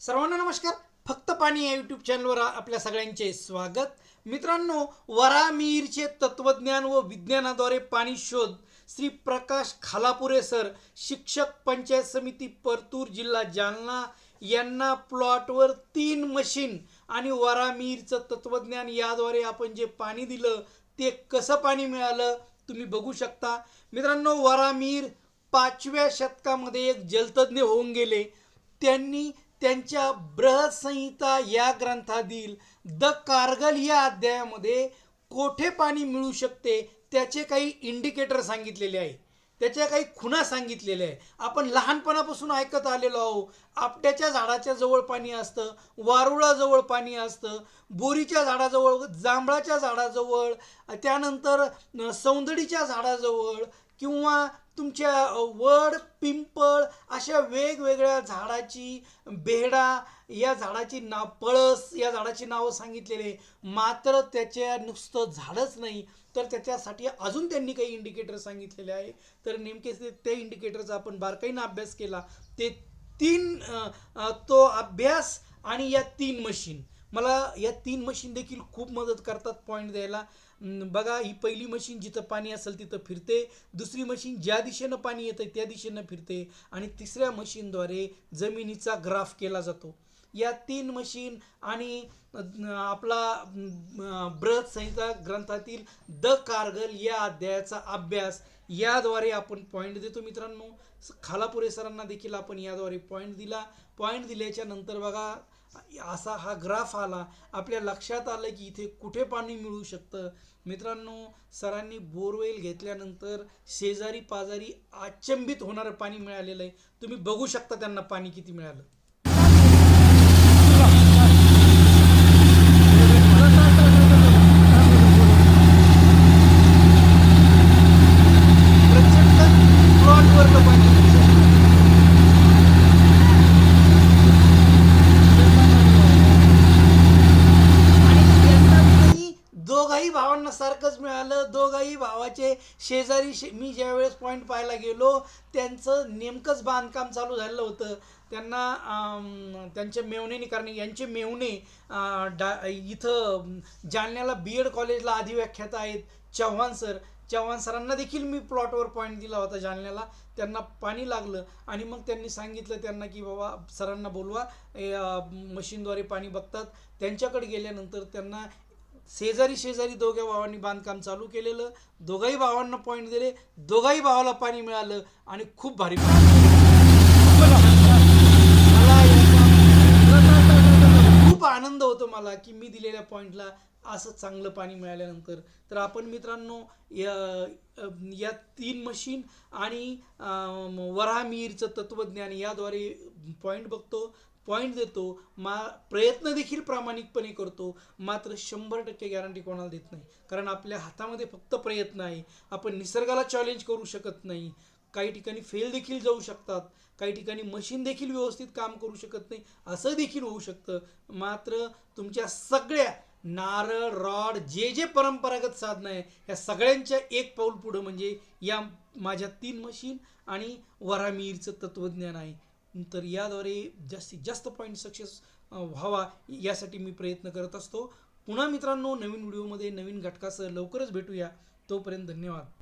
सर्वांना नमस्कार. फक्त पाणी या यूट्यूब चॅनलवर आपल्या सगळ्यांचे स्वागत. मित्रांनो वरामीरचे तत्वज्ञान व विज्ञानाद्वारे पाणी शोध श्री प्रकाश खालापुरे सर शिक्षक पंचायत समिती परतूर जिल्हा जालना यांना प्लॉटवर तीन मशीन आणि वरामीरचं तत्वज्ञान याद्वारे आपण जे पाणी दिलं ते कसं पाणी मिळालं तुम्ही बघू शकता. मित्रांनो वरामीर पाचव्या शतकामध्ये एक जलतज्ञ होऊन गेले. त्यांनी त्यांच्या ब्रहसंहिता या ग्रंथातील द कारगल या अध्यायामध्ये कोठे पाणी मिळू शकते त्याचे काही इंडिकेटर सांगितलेले आहे. त्याच्या काही खुणा सांगितलेल्या आहे. आपण लहानपणापासून ऐकत आलेलो आहो आपट्याच्या झाडाच्या जवळ पाणी असतं वारुळाजवळ पाणी असतं बोरीच्या झाडाजवळ जांभळाच्या झाडाजवळ त्यानंतर सौंदडीच्या झाडाजवळ किंवा तुमच्या वड पिंपळ अशा वेगवेगळ्या झाडाची बेहडा या झाडाची नाव पळस या झाडाची नावं सांगितलेली. आहे. मात्र त्याच्या नुसतं झाडच नाही तर त्याच्यासाठी अजून त्यांनी काही इंडिकेटर सांगितलेले आहे. तर नेमके ते इंडिकेटरचा आपण बारकाईनं अभ्यास केला. ते तीन तो अभ्यास आणि या तीन मशीन मला या तीन मशीन देखील खूप मदत करतात पॉईंट द्यायला. बघा ही पहिली मशीन जिथं पाणी असेल तिथं फिरते. दुसरी मशीन ज्या दिशेनं पाणी येतं त्या दिशेनं फिरते. आणि तिसऱ्या मशीनद्वारे जमिनीचा ग्राफ केला जातो. या तीन मशीन आणि आपला अं, बृहत संहिता ग्रंथातील द कारगल या अध्यायाचा अभ्यास याद्वारे आपण पॉईंट देतो मित्रांनो. खालापुरे सरांना देखील आपण याद्वारे पॉईंट दिला. पॉईंट दिल्याच्या नंतर बघा असा हा ग्राफ आला आपल्या लक्षात आलं की इथे कुठे पाणी मिळू शकतं? मित्रांनो सरांनी बोरवेल घेतल्यानंतर शेजारी पाजारी अचंबित होणारं पाणी मिळालेलं आहे. तुम्ही बघू शकता त्यांना पाणी किती मिळालं प्रचंड प्लॉटवरलं पाणी मिळू शकतं. आणि त्यांनाही दोघाही भावांना सारखंच मिळालं. दोघाही भावाचे शेजारी शे मी ज्यावेळेस पॉईंट पाहायला गेलो त्यांचं नेमकंच बांधकाम चालू झालेलं होतं. त्यांना त्यांच्या मेवणेने कारण यांचे मेवणे डा इथं जालन्याला बी एड कॉलेजला अधिव्याख्याता आहेत. चव्हाण सर चव्हाण सरांना देखील मी प्लॉटवर पॉईंट दिला होता जालन्याला. त्यांना पाणी लागलं आणि मग त्यांनी सांगितलं त्यांना की बाबा सरांना बोलवा. मशीनद्वारे पाणी बघतात. त्यांच्याकडे गेल्यानंतर त्यांना शेजारी शेजारी दोघ्या भावांनी बांधकाम चालू केलेलं दोघाही भावांना पॉईंट दिले दोघाही भावाला पाणी मिळालं आणि खूप भारी पाणी. मला खूप आनंद होतो मला की मी दिलेल्या पॉईंटला असं चांगलं पाणी मिळाल्यानंतर. तर आपण मित्रांनो या या तीन मशीन आणि अं, वराहमीरचं तत्त्वज्ञान याद्वारे पॉईंट बघतो. पॉईंट देतो मा प्रयत्न देखील प्रामाणिकपणे करतो मात्र शंभर टक्के गॅरंटी कोणाला देत नाही. कारण आपल्या हातामध्ये फक्त प्रयत्न आहे. आपण निसर्गाला चॅलेंज करू शकत नाही. काही ठिकाणी फेल देखील जाऊ शकतात. काही ठिकाणी मशीन देखील व्यवस्थित काम करू शकत नाही. असं देखील होऊ शकतं. मात्र तुमच्या सगळ्या नारळ रॉड जे जे परंपरागत साधनं आहे या सगळ्यांच्या एक पाऊल पुढं म्हणजे या माझ्या तीन मशीन आणि वरामीरचं तत्वज्ञान आहे. तर याद्वारे जास्तीत जास्त पॉईंट सक्सेस व्हावा यासाठी मी प्रयत्न करत असतो. पुन्हा मित्रांनो नवीन व्हिडिओमध्ये नवीन घटकासह लवकरच भेटूया. तोपर्यंत धन्यवाद.